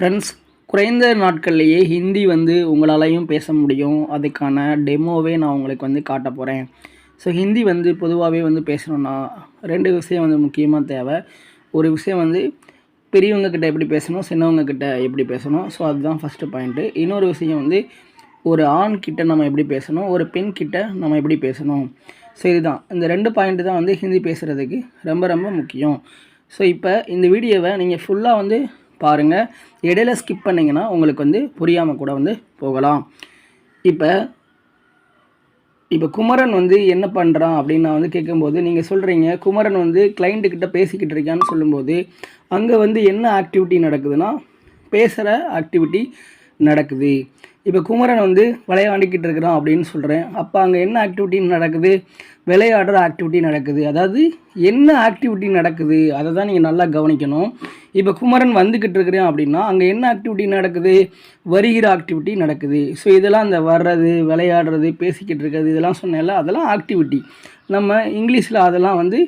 Friends குறைந்த நாட்கள்லேயே ஹிந்தி வந்து உங்களாலையும் பேச முடியும். அதுக்கான டெமோவே நான் உங்களுக்கு வந்து காட்ட போகிறேன் ஸோ ஹிந்தி வந்து பொதுவாகவே வந்து பேசணுன்னா ரெண்டு விஷயம் வந்து முக்கியமாக தேவை. ஒரு விஷயம் வந்து பெரியவங்கக்கிட்ட எப்படி பேசணும் சின்னவங்கக்கிட்ட எப்படி பேசணும். ஸோ அதுதான் ஃபஸ்ட்டு பாயிண்ட்டு இன்னொரு விஷயம் வந்து ஒரு ஆண் கிட்ட நம்ம எப்படி பேசணும் ஒரு பெண் கிட்ட நம்ம எப்படி பேசணும். ஸோ இதுதான். இந்த ரெண்டு பாயிண்ட்டு தான் வந்து ஹிந்தி பேசுகிறதுக்கு ரொம்ப ரொம்ப முக்கியம். ஸோ இப்போ இந்த வீடியோவை நீங்கள் ஃபுல்லாக வந்து பாருங்கள் இடையில ஸ்கிப் பண்ணிங்கன்னா உங்களுக்கு வந்து புரியாமல் கூட வந்து போகலாம். இப்போ இப்போ குமரன் வந்து என்ன பண்ணுறான் அப்படின்னு நான் வந்து கேட்கும்போது நீங்கள் சொல்கிறீங்க குமரன் வந்து கிளைண்ட்டுக்கிட்ட பேசிக்கிட்டு இருக்கான்னு சொல்லும்போது அங்கே வந்து என்ன ஆக்டிவிட்டி நடக்குதுன்னா பேசுகிற ஆக்டிவிட்டி நடக்குது. இப்போ குமரன் வந்து விளையாண்டிக்கிட்டு இருக்கிறான் அப்படின்னு சொல்கிறேன் அப்போ அங்கே என்ன ஆக்டிவிட்டி நடக்குது? விளையாடுற ஆக்டிவிட்டி நடக்குது. அதாவது என்ன ஆக்டிவிட்டி நடக்குது? அதை தான் நீங்கள் நல்லா கவனிக்கணும். இப்போ குமரன் வந்துக்கிட்டு இருக்கிறேன் அப்படின்னா அங்கே என்ன ஆக்டிவிட்டி நடக்குது? வருகிற ஆக்டிவிட்டி நடக்குது. ஸோ இதெல்லாம் அந்த வர்றது விளையாடுறது பேசிக்கிட்டு இருக்கிறது இதெல்லாம் சொன்னால அதெல்லாம் ஆக்டிவிட்டி நம்ம இங்கிலீஷில் அதெல்லாம் வந்து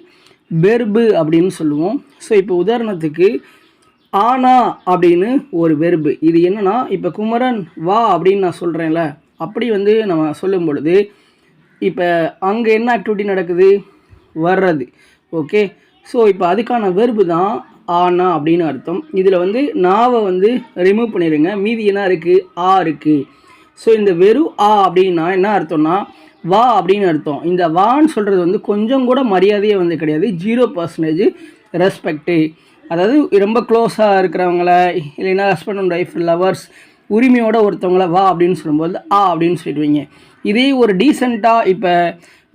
பெர்பு அப்படின்னு சொல்லுவோம். ஸோ இப்போ உதாரணத்துக்கு ஆனா அப்படின்னு ஒரு வெர்பு இது என்னென்னா இப்போ குமரன் வா அப்படின்னு நான் சொல்கிறேன்ல அப்படி வந்து நம்ம சொல்லும் பொழுது இப்போ அங்கே என்ன ஆக்டிவிட்டி நடக்குது? வர்றது. ஓகே? ஸோ இப்போ அதுக்கான வெர்பு தான் ஆனா அப்படின்னு அர்த்தம். இதில் வந்து நாவை வந்து ரிமூவ் பண்ணிடுங்க மீதி என்ன இருக்குது ஆ இருக்குது ஸோ இந்த வெறும் ஆ அப்படின்னா என்ன அர்த்தம்னா வா அப்படின்னு அர்த்தம். இந்த வான்னு சொல்கிறது வந்து கொஞ்சம் கூட மரியாதையே வந்து கிடையாது. ஜீரோ பர்சன்டேஜ் ரெஸ்பெக்ட்டு அதாவது ரொம்ப க்ளோஸாக இருக்கிறவங்கள இல்லைன்னா ஹஸ்பண்ட் அண்ட் ஒய்ஃப் லவர்ஸ் உரிமையோட ஒருத்தவங்கள வா அப்படின்னு சொல்லும்போது ஆ அப்படின்னு சொல்லிடுவீங்க. இதே ஒரு டீசெண்டாக இப்போ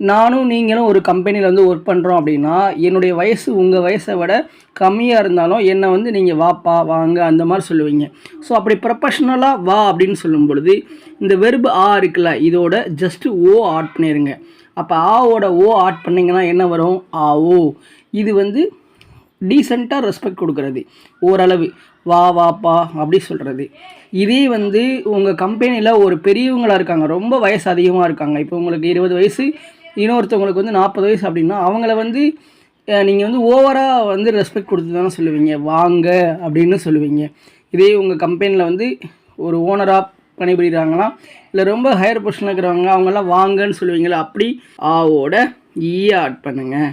நானும் நீங்களும் ஒரு கம்பெனியில் வந்து ஒர்க் பண்ணுறோம் அப்படின்னா என்னுடைய வயசு உங்கள் வயசை விட கம்மியாக இருந்தாலும் என்னை வந்து நீங்கள் வாப்பா வாங்க அந்த மாதிரி சொல்லுவீங்க. ஸோ அப்படி ப்ரொஃபஷ்னலாக வா அப்படின்னு சொல்லும் பொழுது இந்த வெறுப்பு ஆ இருக்குல்ல இதோட ஜஸ்ட்டு ஓ ஆட் பண்ணிடுங்க அப்போ ஆவோட ஓ ஆட் பண்ணிங்கன்னா என்ன வரும்? ஆ ஓ. இது வந்து டீசெண்டாக ரெஸ்பெக்ட் கொடுக்குறது. ஓரளவு வா வாப்பா அப்படி சொல்கிறது இதே வந்து உங்கள் கம்பெனியில் ஒரு பெரியவங்களாக இருக்காங்க. ரொம்ப வயசு அதிகமாக இருக்காங்க. இப்போ உங்களுக்கு இருபது வயசு இன்னொருத்தவங்களுக்கு வந்து நாற்பது வயசு அப்படின்னா அவங்கள வந்து நீங்கள் வந்து ஓவராக வந்து ரெஸ்பெக்ட் கொடுத்து தானே சொல்லுவீங்க. வாங்க அப்படின்னு சொல்லுவீங்க. இதே உங்கள் கம்பெனியில் வந்து ஒரு ஓனராக பணிபுரிகிறாங்களா இல்லை ரொம்ப ஹையர் பொசிஷனில் இருக்கிறவங்க அவங்கெல்லாம் வாங்கன்னு சொல்லுவீங்களா அப்படி ஆவோட ஈ ஆட் பண்ணுங்கள்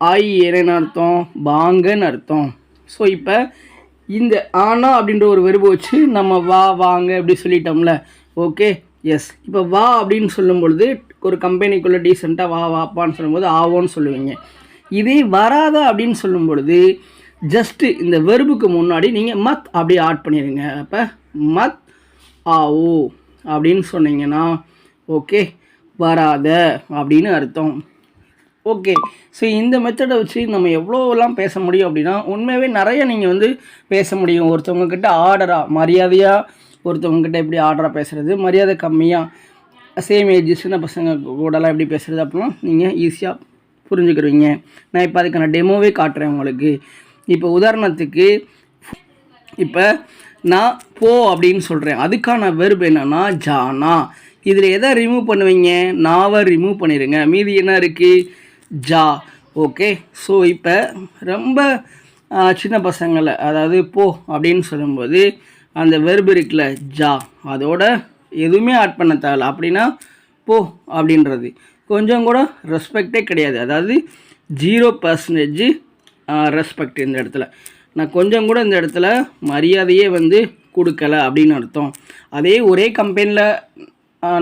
ஐ என்னென்னு அர்த்தம்? வாங்கன்னு அர்த்தம். ஸோ இப்போ இந்த ஆனா அப்படின்ற ஒரு வெறுப்பு வச்சு நம்ம வா வாங்க அப்படி சொல்லிட்டோம்ல. ஓகே எஸ் இப்போ வா அப்படின்னு சொல்லும் பொழுது ஒரு கம்பெனிக்குள்ளே டீசெண்டாக வா வாப்பான்னு சொல்லும்போது ஆவோன்னு சொல்லுவீங்க. இதே வராத அப்படின்னு சொல்லும் பொழுது ஜஸ்ட்டு இந்த வெறுப்புக்கு முன்னாடி நீங்கள் மத் அப்படியே ஆட் பண்ணிடுங்க அப்போ மத் ஆவோ அப்படின்னு சொன்னீங்கன்னா ஓகே வராத அப்படின்னு அர்த்தம். ஓகே ஸோ இந்த மெத்தடை வச்சு நம்ம எவ்வளோலாம் பேச முடியும் அப்படின்னா உண்மையாகவே நிறைய நீங்கள் வந்து பேச முடியும். ஒருத்தவங்கக்கிட்ட ஆர்டராக மரியாதையாக ஒருத்தவங்கக்கிட்ட எப்படி ஆர்டராக பேசுகிறது மரியாதை கம்மியாக சேம் ஏஜ் சின்ன பசங்க கூடலாம் எப்படி பேசுகிறது அப்படின்னா நீங்கள் ஈஸியாக புரிஞ்சுக்கிருவீங்க. நான் இப்போ அதுக்கான டெமோவே காட்டுறேன் உங்களுக்கு. இப்போ உதாரணத்துக்கு இப்போ நான் போ அப்படின்னு சொல்கிறேன் அதுக்கான வெர்ப் என்னன்னா ஜானா இதில் எதை ரிமூவ் பண்ணுவீங்க? நாவை ரிமூவ் பண்ணிடுங்க மீதி என்ன இருக்குது ஜா. ஓகே ஸோ இப்போ ரொம்ப சின்ன பசங்களை அதாவது போ அப்படின்னு சொல்லும்போது அந்த வெர்பு இருக்குல்ல ஜா. அதோட எதுவுமே ஆட் பண்ண தேவையில்ல. அப்படின்னா போ அப்படின்றது. கொஞ்சம் கூட ரெஸ்பெக்டே கிடையாது. அதாவது ஜீரோ பர்சன்டேஜ் ரெஸ்பெக்ட் இந்த இடத்துல. நான் கொஞ்சம் கூட இந்த இடத்துல மரியாதையே வந்து கொடுக்கல அப்படின்னு அர்த்தம். அதே ஒரே கம்பெனியில்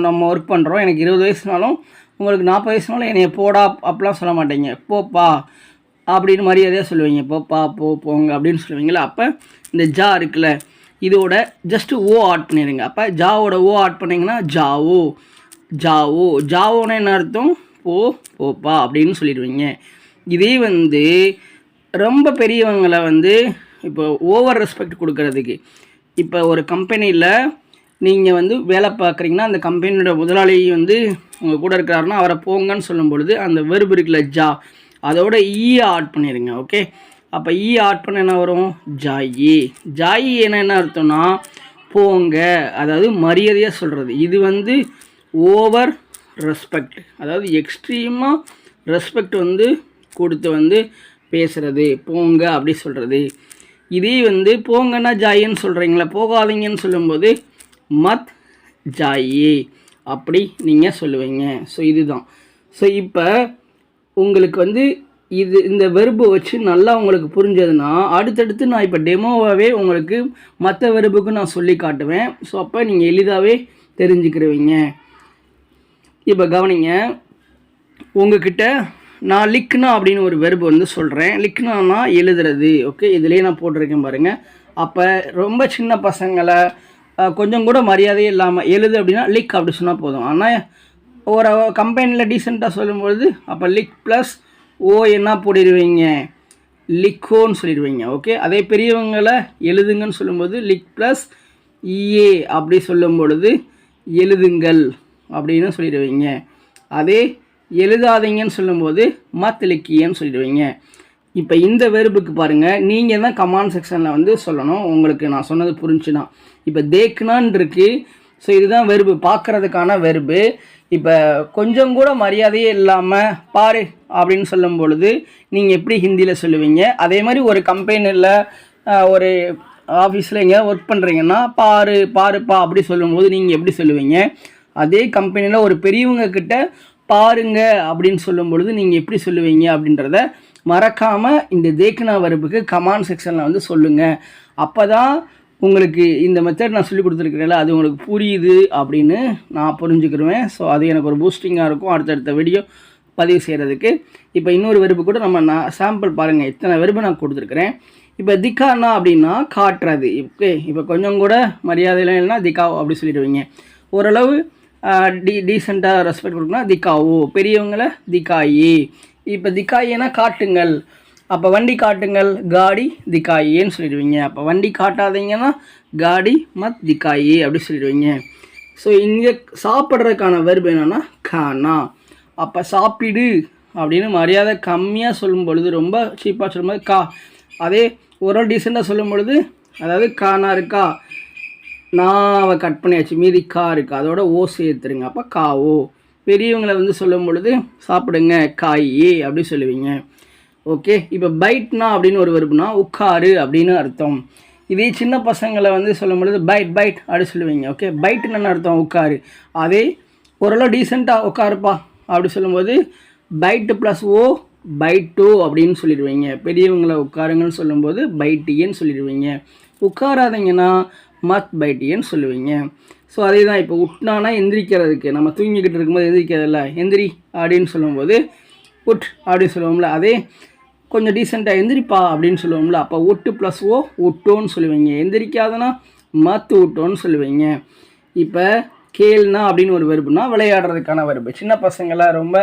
நம்ம ஒர்க் பண்ணுறோம் எனக்கு இருபது வயசுனாலும் உங்களுக்கு நாற்பது வயசுனால என்னைய போடா அப்படிலாம் சொல்ல மாட்டீங்க. போப்பா அப்படின்னு மரியாதையாக சொல்லுவீங்க. போப்பா போ போங்க அப்படின்னு சொல்லுவீங்களா? அப்போ இந்த ஜா இருக்குல்ல இதோட ஜஸ்ட்டு ஓ ஆட் பண்ணிடுங்க அப்போ ஜாவோட ஓ ஆட் பண்ணிங்கன்னா ஜாவோ ஜாவோ ஜாவோன்னு என்ன அர்த்தம்? போ போப்பா அப்படின்னு சொல்லிடுவீங்க. இதே வந்து ரொம்ப பெரியவங்களை வந்து இப்போ ஓவர் ரெஸ்பெக்ட் கொடுக்கறதுக்கு. இப்போ ஒரு கம்பெனியில் நீங்கள் வந்து வேலை பார்க்குறீங்கன்னா அந்த கம்பெனியோட முதலாளி வந்து உங்கள் கூட இருக்கிறாருன்னா அவரை போங்கன்னு சொல்லும் பொழுது அந்த வெறுப்பு இருக்குல்ல ஜா அதோட ஈ ஆட் பண்ணிடுங்க ஓகே? அப்போ ஈ ஆட் பண்ண என்ன வரும்? ஜாயி ஜாயி என்ன என்ன அர்த்தம்னா போங்க அதாவது மரியாதையாக சொல்கிறது இது வந்து ஓவர் ரெஸ்பெக்ட். அதாவது எக்ஸ்ட்ரீமாக ரெஸ்பெக்ட் வந்து கொடுத்து வந்து பேசுகிறது போங்க அப்படி சொல்கிறது இதே வந்து போங்கன்னா ஜாயின்னு சொல்கிறீங்களா போகாதீங்கன்னு சொல்லும்போது மத் ஜாயே அப்படி நீங்கள் சொல்லுவீங்க. ஸோ இதுதான். ஸோ இப்போ உங்களுக்கு வந்து இது இந்த வெறுப்பை வச்சு நல்லா உங்களுக்கு புரிஞ்சதுன்னா அடுத்தடுத்து நான் இப்போ டெமோவாகவே உங்களுக்கு மற்ற வெறுப்புக்கு நான் சொல்லி காட்டுவேன். ஸோ அப்போ நீங்கள் எளிதாகவே தெரிஞ்சுக்கிருவீங்க. இப்போ கவனிங்க. உங்ககிட்ட நான் லிக்னா அப்படின்னு ஒரு வெறுப்பு வந்து சொல்கிறேன் லிக்னானா எழுதுறது. ஓகே இதுலேயே நான் போட்டிருக்கேன் பாருங்கள் அப்போ ரொம்ப சின்ன பசங்களை கொஞ்சம் கூட மரியாதையே இல்லாமல் எழுது அப்படின்னா லிக் அப்படி சொன்னால் போதும். ஆனால் ஒரு கம்பெனியில் டீசெண்டாக சொல்லும்பொழுது அப்போ லிக் ப்ளஸ் ஓ என்ன போடிடுவீங்க லிக்கோன்னு சொல்லிடுவீங்க ஓகே அதே பெரியவங்களை எழுதுங்கன்னு சொல்லும்போது லிக் ப்ளஸ் இஏ அப்படி சொல்லும் பொழுது எழுதுங்கள் அப்படின்னு சொல்லிடுவீங்க. அதே எழுதாதீங்கன்னு சொல்லும்போது மத்தலிக்கியன்னு சொல்லிடுவீங்க. இப்போ இந்த வெறுப்புக்கு பாருங்கள் நீங்கள் தான் கமாண்ட் செக்ஷனில் வந்து சொல்லணும். உங்களுக்கு நான் சொன்னது புரிஞ்சுன்னா இப்போ தேக்குனான் இருக்கு ஸோ இதுதான் வெறுப்பு பார்க்குறதுக்கான வெறுப்பு இப்போ கொஞ்சம் கூட மரியாதையே இல்லாமல் பாரு அப்படின்னு சொல்லும் பொழுது நீங்கள் எப்படி ஹிந்தியில் சொல்லுவீங்க? அதே மாதிரி ஒரு கம்பெனியில் ஒரு ஆஃபீஸில் எங்கே ஒர்க் பண்ணுறீங்கன்னா பாரு பாருப்பா அப்படி சொல்லும்போது நீங்கள் எப்படி சொல்லுவீங்க? அதே கம்பெனியில் ஒரு பெரியவங்க கிட்ட பாருங்க அப்படின்னு சொல்லும் பொழுது நீங்கள் எப்படி சொல்லுவீங்க அப்படின்றத மறக்காமல் இந்த தேக்கனா வரப்புக்கு கமாண்ட் செக்ஷனில் வந்து சொல்லுங்கள் அப்போ தான் உங்களுக்கு இந்த மெத்தட் நான் சொல்லி கொடுத்துருக்கிறேன்ல அது உங்களுக்கு புரியுது அப்படின்னு நான் புரிஞ்சுக்கிருவேன். ஸோ அது எனக்கு ஒரு பூஸ்டிங்காக இருக்கும். அடுத்தடுத்த வீடியோ பதிவு செய்கிறதுக்கு இப்போ இன்னொரு வெறுப்பு கூட நம்ம நான் சாம்பிள் பாருங்கள் இத்தனை வெறுப்பு நான் கொடுத்துருக்குறேன். இப்போ திக்கானா அப்படின்னா காட்டுறது. ஓகே? இப்போ கொஞ்சம் கூட மரியாதையில் இல்லைன்னா திக்காவோ அப்படி சொல்லிடுவீங்க. ஓரளவு டீ டீசெண்டாக ரெஸ்பெக்ட் கொடுக்குன்னா திக்காவோ பெரியவங்களை திக்காயி இப்போ திக்காயினா காட்டுங்கள். அப்போ வண்டி காட்டுங்கள் காடி திக்காயின்னு சொல்லிடுவீங்க. அப்போ வண்டி காட்டாதீங்கன்னா காடி மத் திக்காயி அப்படி சொல்லிடுவீங்க. ஸோ இங்கே சாப்பிட்றதுக்கான வெறுப்பு என்னென்னா கானா அப்போ சாப்பிடு அப்படின்னு மரியாதை கம்மியாக சொல்லும் பொழுது ரொம்ப சீப்பாக சொல்லும்போது கா. அதே ஒரு டீசெண்டாக சொல்லும் பொழுது அதாவது கானா இருக்கா? நாவை கட் பண்ணியாச்சு மீதி கா இருக்குது அதோட ஓ சேர்த்துருங்க. அப்போ காவோ பெரியவங்களை வந்து சொல்லும் பொழுது சாப்பிடுங்க காயே அப்படி சொல்லுவீங்க. ஓகே இப்போ பைட்னா அப்படின்னு ஒரு வருப்புனா உட்காரு அப்படின்னு அர்த்தம். இதே சின்ன பசங்களை வந்து சொல்லும் பொழுது பைட் பைட் அப்படி சொல்லுவீங்க. ஓகே பைட்னு என்ன அர்த்தம்? உட்காரு. அதே ஓரளவு டீசெண்டாக உட்காருப்பா அப்படி சொல்லும்போது பைட்டு ப்ளஸ் ஓ பைட்டோ அப்படின்னு சொல்லிடுவீங்க. பெரியவங்களை உட்காருங்கன்னு சொல்லும்போது பைட்டியன்னு e சொல்லிடுவீங்க. உட்காராதீங்கன்னா மத் பைட்டியன்னு e சொல்லுவீங்க. ஸோ அதே தான் இப்போ உட்னானா எந்திரிக்கிறதுக்கு. நம்ம தூங்கிக்கிட்டு இருக்கும்போது எந்திரிக்கிறதில்ல. எந்திரி அப்படின்னு சொல்லும்போது உட் அப்படின்னு சொல்லுவோம்ல. அதே கொஞ்சம் டீசெண்டாக எந்திரிப்பா அப்படின்னு சொல்லுவோம்ல அப்போ ஒட்டு ப்ளஸ் ஓ ஒட்டோன்னு சொல்லுவீங்க. எந்திரிக்காதனா மத்து விட்டோன்னு சொல்லுவீங்க. இப்போ கேள்னா அப்படின்னு ஒரு வெறுப்புனா விளையாடுறதுக்கான வெறுப்பு சின்ன பசங்களாம் ரொம்ப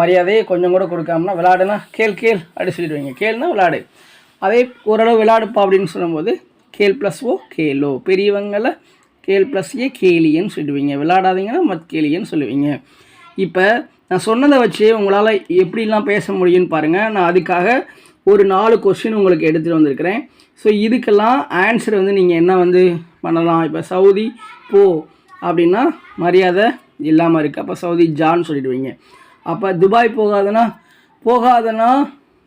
மரியாதையை கொஞ்சம் கூட கொடுக்காமனா விளாடுனா கேள் கேள் அப்படி சொல்லிடுவீங்க. கேள்னா விளாடு அதே ஓரளவு விளாடுப்பா அப்படின்னு சொல்லும்போது கேள் ப்ளஸ் ஓ கேலோ பெரியவங்களை கேள் ப்ளஸ் ஏ கேலியன்னு சொல்லிடுவீங்க. விளாடாதீங்கன்னா மத் கேலியன்னு சொல்லுவீங்க. இப்போ நான் சொன்னதை வச்சு உங்களால் எப்படிலாம் பேச முடியும்னு பாருங்கள் நான் அதுக்காக ஒரு நாலு கொஸ்டின் உங்களுக்கு எடுத்துகிட்டு வந்திருக்கிறேன். ஸோ இதுக்கெல்லாம் ஆன்சர் வந்து நீங்கள் என்ன வந்து பண்ணலாம்? இப்போ சவுதி போ அப்படின்னா மரியாதை இல்லாமல் இருக்குது அப்போ சவுதி ஜான்னு சொல்லிடுவீங்க. அப்போ துபாய் போகாதனா? போகாதனா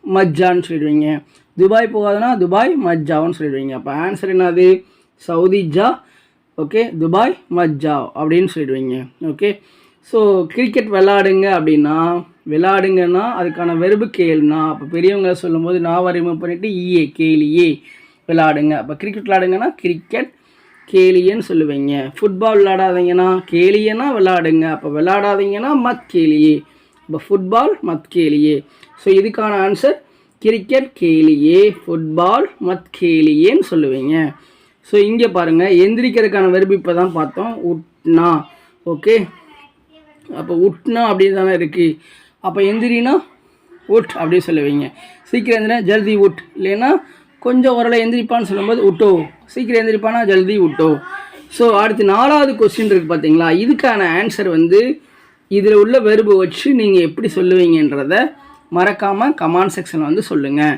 மஜ்ஜான்னு சொல்லிடுவீங்க. துபாய் போகாதனா துபாய் மஜ்ஜாவுன்னு சொல்லிடுவீங்க. அப்போ ஆன்சர் என்னது? சவுதி ஜா ஓகே துபாய் மஜ்ஜா அப்படின்னு சொல்லிடுவீங்க. ஓகே ஸோ கிரிக்கெட் விளாடுங்க அப்படின்னா விளாடுங்கன்னா அதுக்கான வெறுப்பு கேள்னா அப்போ பெரியவங்க சொல்லும்போது நான் ரிமூவ் பண்ணிவிட்டு ஈஏ கேலியே விளாடுங்க. அப்போ கிரிக்கெட் விளாடுங்கன்னா கிரிக்கெட் கேலியன்னு சொல்லுவீங்க. ஃபுட்பால் விளாடாதீங்கன்னா கேலியனா விளாடுங்க. அப்போ விளாடாதீங்கன்னா மத் கேலியே இப்போ ஃபுட்பால் மத் கேலியே ஸோ இதுக்கான ஆன்சர் கிரிக்கெட் கேலியே ஃபுட்பால் மத் கேலியேன்னு சொல்லுவீங்க. ஸோ இங்கே பாருங்கள் எந்திரிக்கிறதுக்கான வெறுப்பு இப்போ தான் பார்த்தோம். உட்னா ஓகே அப்போ உட்னா அப்படியே தானே இருக்குது அப்போ எந்திரினா உட் அப்படி சொல்லுவீங்க. சீக்கிரம் எந்திரினா ஜல்தி உட். இல்லைன்னா கொஞ்சம் ஓரளவு எந்திரிப்பான்னு சொல்லும்போது உட்டோ. சீக்கிரம் எந்திரிப்பானா ஜல்தி உட்டோ. ஸோ அடுத்து நாலாவது கொஸ்டின் இருக்குது பார்த்தீங்களா இதுக்கான ஆன்சர் வந்து இதில் உள்ள வெறுப்பு வச்சு நீங்கள் எப்படி சொல்லுவீங்கன்றத மறக்காமல் கமாண்ட் செக்ஷனில் வந்து சொல்லுங்கள்